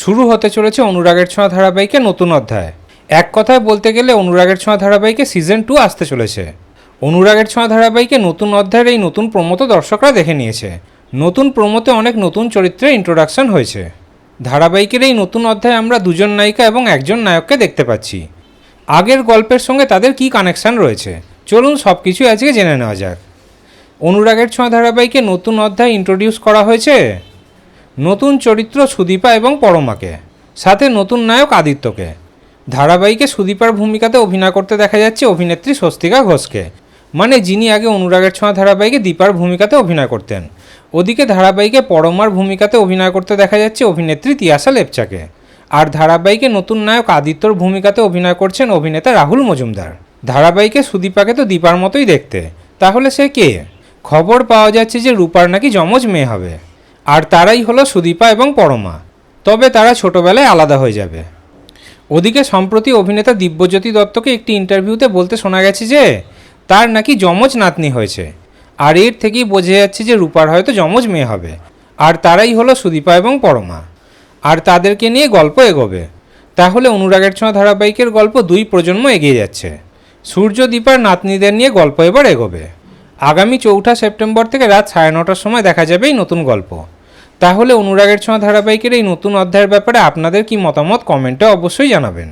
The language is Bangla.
শুরু হতে চলেছে অনুরাগের ছোঁয়া ধারাবাহিকে নতুন অধ্যায়। এক কথায় বলতে গেলে অনুরাগের ছোঁয়া ধারাবাহিকে সিজন টু আসতে চলেছে। অনুরাগের ছোঁয়া ধারাবাহিকে নতুন অধ্যায়ের এই নতুন প্রমোতো দর্শকরা দেখে নিয়েছে। নতুন প্রমোতে অনেক নতুন চরিত্রের ইন্ট্রোডাকশন হয়েছে। ধারাবাহিকের এই নতুন অধ্যায়ে আমরা দুজন নায়িকা এবং একজন নায়ককে দেখতে পাচ্ছি। আগের গল্পের সঙ্গে তাদের কি কানেকশন রয়েছে? চলুন সব কিছু আজকে জেনে নেওয়া যাক। অনুরাগের ছোঁয়া ধারাবাহিকে নতুন অধ্যায় ইন্ট্রোডিউস করা হয়েছে? নতুন চরিত্র সুদীপা এবং পরমাকে, সাথে নতুন নায়ক আদিত্যকে। ধারাবাহিকে সুদীপার ভূমিকাতে অভিনয় করতে দেখা যাচ্ছে অভিনেত্রী স্বস্তিকা ঘোষকে মানে যিনি আগে অনুরাগের ছোঁয়া ধারাবাহিকে দীপার ভূমিকাতে অভিনয় করতেন। ওদিকে ধারাবাহিকে পরমার ভূমিকাতে অভিনয় করতে দেখা যাচ্ছে অভিনেত্রী তিয়াসা লেপচাকে, আর ধারাবাহিকে নতুন নায়ক আদিত্যর ভূমিকাতে অভিনয় করছেন অভিনেতা রাহুল মজুমদার। ধারাবাহিকে সুদীপাকে তো দীপার মতোই দেখতে, তাহলে সে কে? খবর পাওয়া যাচ্ছে যে রূপার নাকি যমজ মেয়ে হবে। আর তারাই হলো সুদীপা এবং পরমা। তবে তারা ছোটবেলায় আলাদা হয়ে যাবে। ওদিকে সম্প্রতি অভিনেতা দিব্যজ্যোতি দত্তকে একটি ইন্টারভিউতে বলতে শোনা গেছে যে, তার নাকি যমজ নাতনি হয়েছে। আর এর থেকেই বোঝা যাচ্ছে যে রূপার হয়তো যমজ মেয়ে হবে। আর তারাই হলো সুদীপা এবং পরমা। আর তাদেরকে নিয়ে গল্প এগোবে। তাহলে অনুরাগের ছোঁয়া ধারাবাহিকের গল্প দুই প্রজন্ম এগিয়ে যাচ্ছে। সূর্য দীপার নাতনিদের নিয়ে গল্প এবার এগোবে। আগামী চৌঠা সেপ্টেম্বর থেকে রাত সাড়ে নটার সময় দেখা যাবে এই নতুন গল্প। তাহলে অনুরাগের ছোঁয়া ধারাবাহিকের এই নতুন অধ্যায়ের ব্যাপারে আপনাদের কি মতামত কমেন্টে অবশ্যই জানাবেন।